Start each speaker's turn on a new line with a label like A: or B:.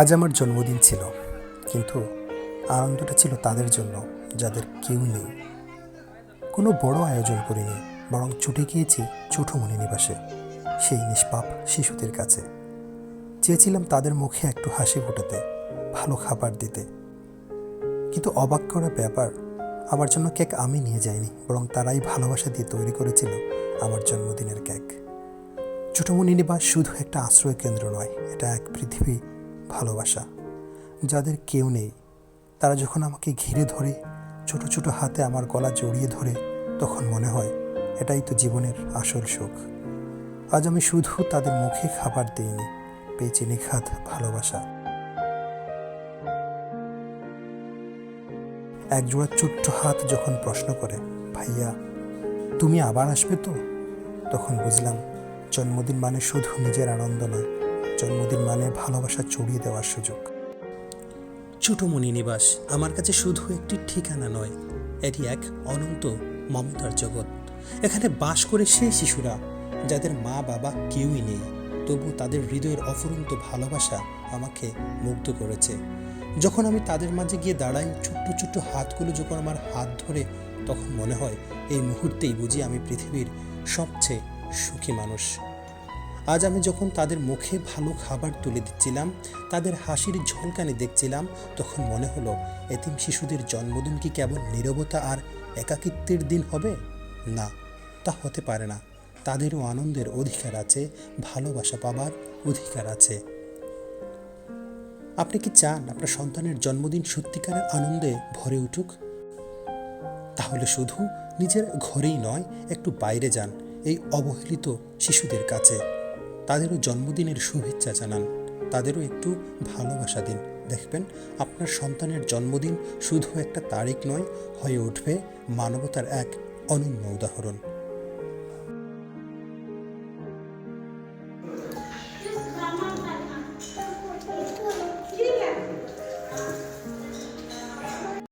A: আজ আমার জন্মদিন ছিল, কিন্তু আনন্দটা ছিল তাদের জন্য, যাদের কেউ নেই। কোনো বড় আয়োজন করিনি, বরং ছুটে গিয়েছি ছোটমণি নিবাসে, সেই নিষ্পাপ শিশুদের কাছে। চেয়েছিলাম তাদের মুখে একটু হাসি ফোটাতে, ভালো খাবার দিতে। কিন্তু অবাক করা ব্যাপার, আমার জন্য কেক আমি নিয়ে যাইনি, বরং তারাই ভালোবাসা দিয়ে তৈরি করেছিল আমার জন্মদিনের কেক। ছোটমণি নিবাস শুধু একটা আশ্রয় কেন্দ্র নয়, এটা এক পৃথিবী ভালোবাসা। যাদের কেউ নেই, তারা যখন আমাকে ঘিরে ধরে, ছোট ছোট হাতে আমার গলা জড়িয়ে ধরে, তখন মনে হয় এটাই তো জীবনের আসল সুখ আজ আমি শুধু তাদের মুখে খাবার দিইনি পেয়েছি নিখাত ভালোবাসা। একজোড়া ছোট্ট হাত যখন প্রশ্ন করে, ভাইয়া, তুমি আবার আসবে তো? তখন বুঝলাম, জন্মদিন মানে শুধু নিজের আনন্দ নয় জন্মদিন মানে ভালোবাসা ছড়িয়ে দেওয়ার সুযোগ।
B: ছোটমণি নিবাস, আমার কাছে শুধু একটি ঠিকানা নয়, এটি এক অনন্ত মমতার জগৎ। এখানে বাস করে সেই শিশুরা, যাদের মা বাবা কেউই নেই, তবু তাদের হৃদয়ের অফুরন্ত ভালোবাসা আমাকে মুগ্ধ করেছে। যখন আমি তাদের মাঝে গিয়ে দাঁড়াই, ছোট্ট ছোট্ট হাতগুলো যখন আমার হাত ধরে, তখন মনে হয় এই মুহূর্তেই বুঝি আমি পৃথিবীর সবচেয়ে সুখী মানুষ। আজ আমি যখন তাদের মুখে ভালো খাবার তুলে দিচ্ছিলাম, তাদের হাসির ঝলকানি দেখছিলাম, তখন মনে হলো এতিম শিশুদের জন্মদিন কি কেবল নীরবতা আর একাকিত্বের দিন হবে? না, তা হতে পারে না। তাদেরও আনন্দের অধিকার আছে, ভালোবাসা পাবার অধিকার আছে। আপনি কি চান আপনার সন্তানের জন্মদিন সত্যিকারের আনন্দে ভরে উঠুক? তাহলে শুধু নিজের ঘরেই নয়, একটু বাইরে যান, এই অবহেলিত শিশুদের কাছে। তাদেরও জন্মদিনের শুভেচ্ছা জানান। তাদেরও একটু ভালোবাসা দিন। দেখবেন, আপনার সন্তানের জন্মদিন শুধু একটা তারিখ নয়, হয়ে উঠবে মানবতার এক অনন্য উদাহরণ।